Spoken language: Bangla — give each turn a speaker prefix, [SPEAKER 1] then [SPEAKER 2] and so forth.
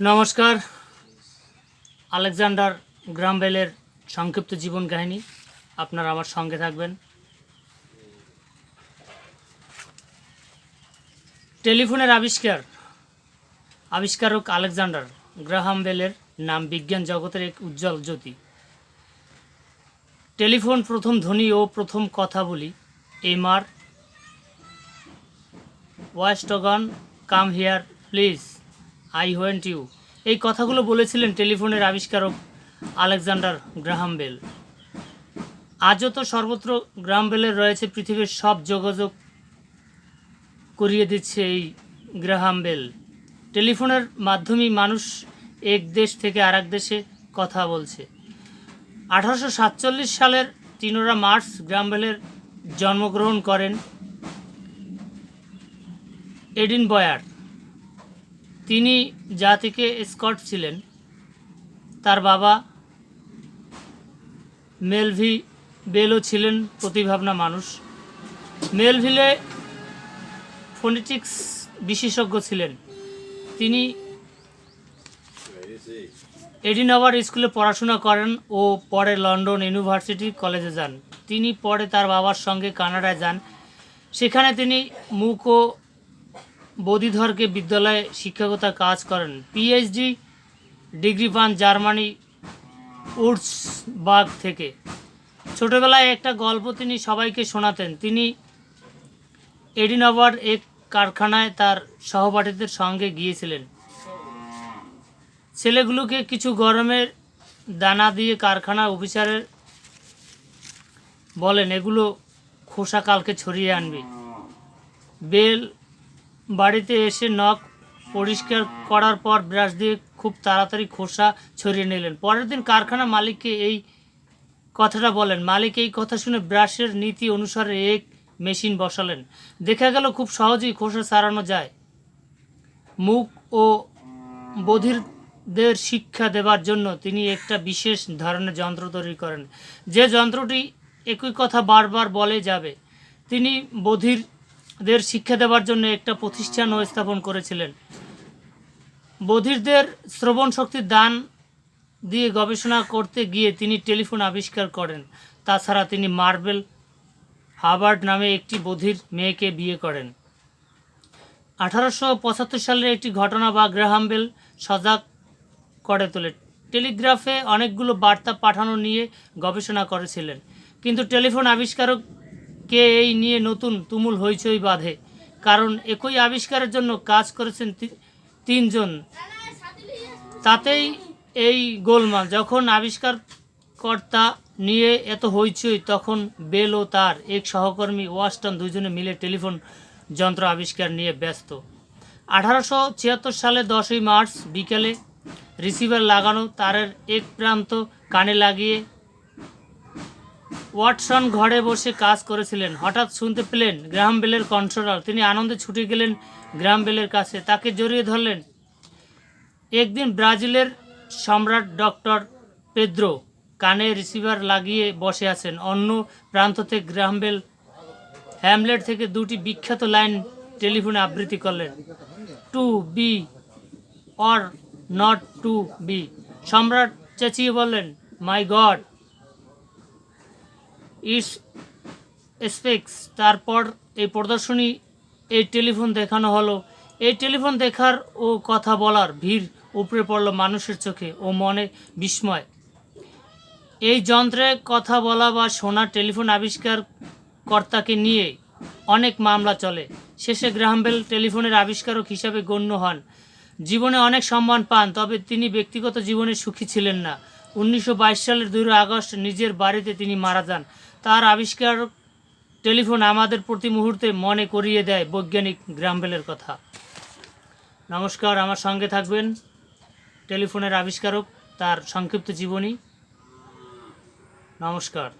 [SPEAKER 1] নমস্কার, আলেকজান্ডার গ্রামবেলের সংক্ষিপ্ত জীবন কাহিনী, আপনারা আমার সঙ্গে থাকবেন। টেলিফোনের আবিষ্কার, আবিষ্কারক আলেকজান্ডার গ্রাহাম বেলের নাম বিজ্ঞান জগতের এক উজ্জ্বল জ্যোতি। টেলিফোন প্রথম ধ্বনি ও প্রথম কথা বলি Mr Watson come here please I want you এই কথাগুলো বলেছিলেন টেলিফোনের আবিষ্কারক আলেকজান্ডার গ্রাহাম বেল। আজও তো সর্বত্র গ্রাহাম বেলের রয়েছে পৃথিবীর সব যোগাযোগ করিয়ে দিচ্ছে এই গ্রাহাম বেল। টেলিফোনের মাধ্যমেই মানুষ এক দেশ থেকে আরেক দেশে কথা বলছে। আঠারোশো সাতচল্লিশ সালের তিনোরা মার্চ গ্রাহাম বেলের জন্মগ্রহণ করেন এডিন বয়ার তিনি যা থেকে স্কট ছিলেন। তার বাবা মেলভি বেলও ছিলেন প্রতিভাবনা মানুষ। মেলভিলে ফোনেটিক্স বিশেষজ্ঞ ছিলেন। তিনি এডিনভার স্কুলে পড়াশোনা করেন ও পরে লন্ডন ইউনিভার্সিটি কলেজে যান। তিনি পরে তার বাবার সঙ্গে কানাডায় যান। সেখানে তিনি মুখ ও বোধিধরকে বিদ্যালয়ে শিক্ষকতা কাজ করেন। পিএইচডি ডিগ্রি পান জার্মানি উডসবার্গ থেকে। ছোটবেলায় একটা গল্প তিনি সবাইকে শোনাতেন। তিনি এডিনভার এক কারখানায় তার সহপাঠীদের সঙ্গে গিয়েছিলেন। ছেলেগুলোকে কিছু গরমের দানা দিয়ে কারখানা অফিসারের বলেন, এগুলো খোসা কালকে ছড়িয়ে আনবি। বেল বাড়িতে এসে নখ পরিষ্কার করার পর ব্রাশ দিয়ে খুব তাড়াতাড়ি খোসা ছড়িয়ে নিলেন। পরের দিন কারখানা মালিককে এই কথাটা বলেন। মালিক এই কথা শুনে ব্রাশের নীতি অনুসারে এক মেশিন বসালেন। দেখা গেল খুব সহজেই খোসা সারানো যায়। মুখ ও বধিরদের শিক্ষা দেবার জন্য তিনি একটা বিশেষ ধরনের যন্ত্র তৈরি করেন। যে যন্ত্রটি একই কথা বারবার বলে যাবে। তিনি বধিরদের শিক্ষা দেওয়ার জন্য একটা প্রতিষ্ঠানও স্থাপন করেছিলেন। বধিরদের শ্রবণ শক্তির দান দিয়ে গবেষণা করতে গিয়ে তিনি টেলিফোন আবিষ্কার করেন। তাছাড়া তিনি মার্বেল হাবার্ড নামে একটি বধির মেয়েকে বিয়ে করেন। আঠারোশো পঁচাত্তর সালের একটি ঘটনা বা গ্রাহাম বেল সজাগ করে তোলে। টেলিগ্রাফে অনেকগুলো বার্তা পাঠানো নিয়ে গবেষণা করেছিলেন। কিন্তু টেলিফোন আবিষ্কারককে এই নিয়ে নতুন তুমুল হইচই বাঁধে? কারণ একই আবিষ্কারের জন্য কাজ করেছেন তিনজন। তাতেই এই গোলমাল, যখন আবিষ্কারকর্তা নিয়ে এত হইচই, তখন বেল ও তার এক সহকর্মী ওয়াস্টন দুজনে মিলে টেলিফোন যন্ত্র আবিষ্কার নিয়ে ব্যস্ত। আঠারোশো ছিয়াত্তর সালে দশই মার্চ বিকেলে রিসিভার লাগানো তারের এক প্রান্ত কানে লাগিয়ে ওয়াটসন ঘরে বসে কাজ করেছিলেন। হঠাৎ শুনতে পেলেন গ্রাহাম বেলের কণ্ঠস্বর। তিনি আনন্দে ছুটে গেলেন গ্রাহাম বেলের কাছে। তাকে জড়িয়ে ধরলেন একদিন ব্রাজিলের সম্রাট ডক্টর পেদ্রো। কানে রিসিভার লাগিয়ে বসে আছেন। অন্য প্রান্ত থেকে গ্রাহামবেল হ্যামলেট থেকে দুটি বিখ্যাত লাইন টেলিফোনে আবৃত্তি করলেন। To be or not to be. সম্রাট চেঁচিয়ে বললেন, মাই গড ইটস স্পেক্স তারপর এই প্রদর্শনী, এই টেলিফোন দেখানো হলো। এই টেলিফোন দেখার ও কথা বলার ভিড় উপরে পড়ল মানুষের চোখে ও মনে বিস্ময়। এই যন্ত্রে কথা বলা বা শোনা টেলিফোন আবিষ্কার কর্তাকে নিয়ে অনেক মামলা চলে। শেষে গ্রাহামবেল টেলিফোনের আবিষ্কারক হিসাবে গণ্য হন। জীবনে অনেক সম্মান পান, তবে তিনি ব্যক্তিগত জীবনে সুখী ছিলেন না। উনিশশো বাইশ সালের দুই আগস্ট নিজের বাড়িতে তিনি মারা যান। তার আবিষ্কার টেলিফোন আমাদের প্রতি মুহূর্তে মনে করিয়ে দেয় বৈজ্ঞানিক গ্রামবেলের কথা। নমস্কার, আমার সঙ্গে থাকবেন টেলিফোনের আবিষ্কারক, তার সংক্ষিপ্ত জীবনী। নমস্কার।